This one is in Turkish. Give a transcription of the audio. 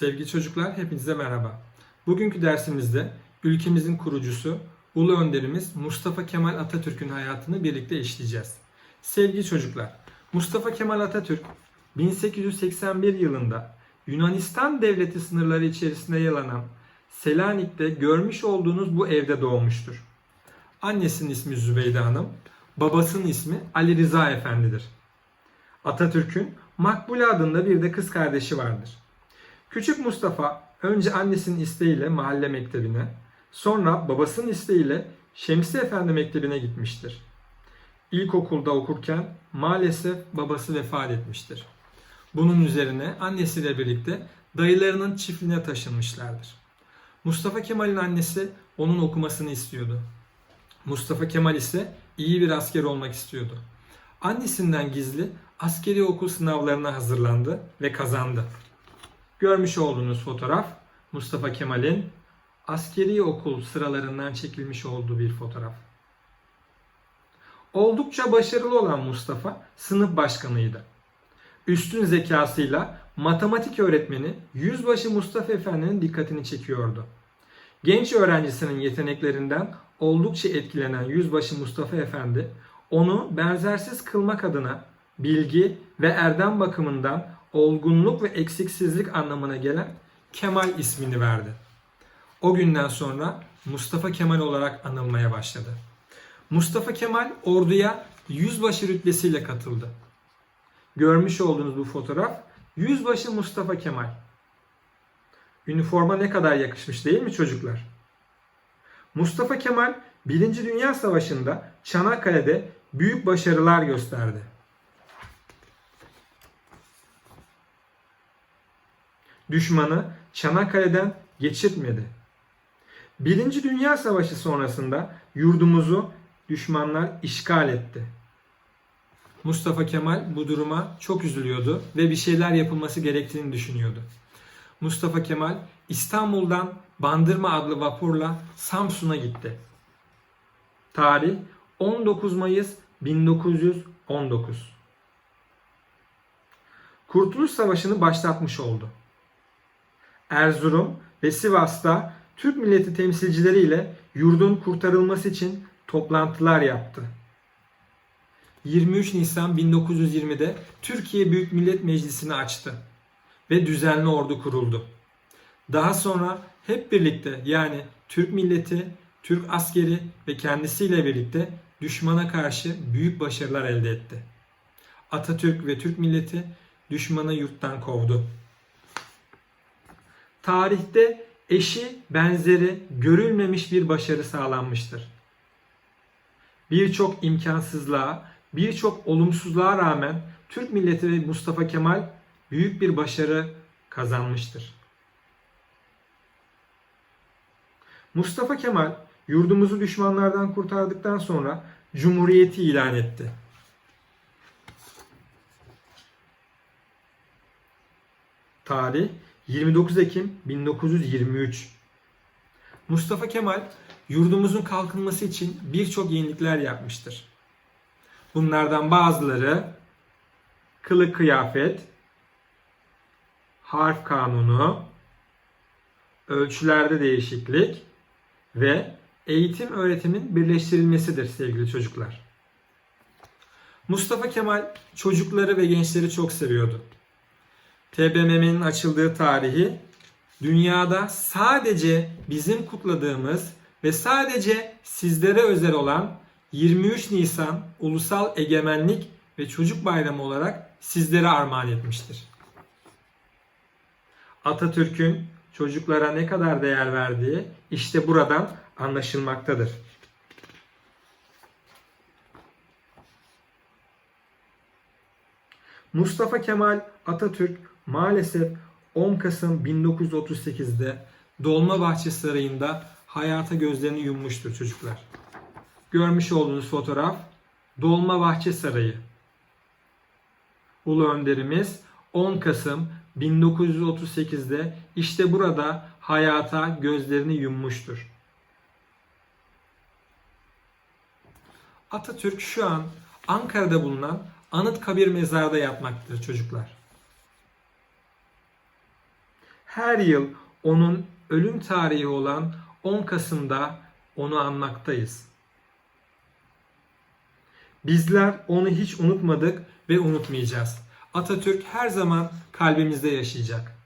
Sevgili çocuklar, hepinize merhaba. Bugünkü dersimizde ülkemizin kurucusu, ulu önderimiz Mustafa Kemal Atatürk'ün hayatını birlikte işleyeceğiz. Sevgili çocuklar, Mustafa Kemal Atatürk 1881 yılında Yunanistan devleti sınırları içerisinde yer alan Selanik'te görmüş olduğunuz bu evde doğmuştur. Annesinin ismi Zübeyde Hanım, babasının ismi Ali Rıza Efendidir. Atatürk'ün Makbule adında bir de kız kardeşi vardır. Küçük Mustafa önce annesinin isteğiyle mahalle mektebine, sonra babasının isteğiyle Şemsi Efendi Mektebi'ne gitmiştir. İlkokulda okurken maalesef babası vefat etmiştir. Bunun üzerine annesiyle birlikte dayılarının çiftliğine taşınmışlardır. Mustafa Kemal'in annesi onun okumasını istiyordu. Mustafa Kemal ise iyi bir asker olmak istiyordu. Annesinden gizli askeri okul sınavlarına hazırlandı ve kazandı. Görmüş olduğunuz fotoğraf Mustafa Kemal'in askeri okul sıralarından çekilmiş olduğu bir fotoğraf. Oldukça başarılı olan Mustafa sınıf başkanıydı. Üstün zekasıyla matematik öğretmeni Yüzbaşı Mustafa Efendi'nin dikkatini çekiyordu. Genç öğrencisinin yeteneklerinden oldukça etkilenen Yüzbaşı Mustafa Efendi onu benzersiz kılmak adına bilgi ve erdem bakımından olgunluk ve eksiksizlik anlamına gelen Kemal ismini verdi. O günden sonra Mustafa Kemal olarak anılmaya başladı. Mustafa Kemal orduya yüzbaşı rütbesiyle katıldı. Görmüş olduğunuz bu fotoğraf yüzbaşı Mustafa Kemal. Üniforma ne kadar yakışmış değil mi çocuklar? Mustafa Kemal 1. Dünya Savaşı'nda Çanakkale'de büyük başarılar gösterdi. Düşmanı Çanakkale'den geçirtmedi. Birinci Dünya Savaşı sonrasında yurdumuzu düşmanlar işgal etti. Mustafa Kemal bu duruma çok üzülüyordu ve bir şeyler yapılması gerektiğini düşünüyordu. Mustafa Kemal İstanbul'dan Bandırma adlı vapurla Samsun'a gitti. Tarih 19 Mayıs 1919. Kurtuluş Savaşı'nı başlatmış oldu. Erzurum ve Sivas'ta Türk milleti temsilcileriyle yurdun kurtarılması için toplantılar yaptı. 23 Nisan 1920'de Türkiye Büyük Millet Meclisi'ni açtı ve düzenli ordu kuruldu. Daha sonra hep birlikte yani Türk milleti, Türk askeri ve kendisiyle birlikte düşmana karşı büyük başarılar elde etti. Atatürk ve Türk milleti düşmanı yurttan kovdu. Tarihte eşi benzeri görülmemiş bir başarı sağlanmıştır. Birçok imkansızlığa, birçok olumsuzluğa rağmen Türk milleti ve Mustafa Kemal büyük bir başarı kazanmıştır. Mustafa Kemal yurdumuzu düşmanlardan kurtardıktan sonra Cumhuriyeti ilan etti. Tarih 29 Ekim 1923. Mustafa Kemal yurdumuzun kalkınması için birçok yenilikler yapmıştır. Bunlardan bazıları kılık kıyafet, harf kanunu, ölçülerde değişiklik ve eğitim öğretimin birleştirilmesidir sevgili çocuklar. Mustafa Kemal çocukları ve gençleri çok seviyordu. TBMM'nin açıldığı tarihi dünyada sadece bizim kutladığımız ve sadece sizlere özel olan 23 Nisan Ulusal Egemenlik ve Çocuk Bayramı olarak sizlere armağan etmiştir. Atatürk'ün çocuklara ne kadar değer verdiği işte buradan anlaşılmaktadır. Mustafa Kemal Atatürk maalesef 10 Kasım 1938'de Dolmabahçe Sarayı'nda hayata gözlerini yummuştur çocuklar. Görmüş olduğunuz fotoğraf Dolmabahçe Sarayı. Ulu önderimiz 10 Kasım 1938'de işte burada hayata gözlerini yummuştur. Atatürk şu an Ankara'da bulunan Anıtkabir mezarda yatmaktadır çocuklar. Her yıl onun ölüm tarihi olan 10 Kasım'da onu anmaktayız. Bizler onu hiç unutmadık ve unutmayacağız. Atatürk her zaman kalbimizde yaşayacak.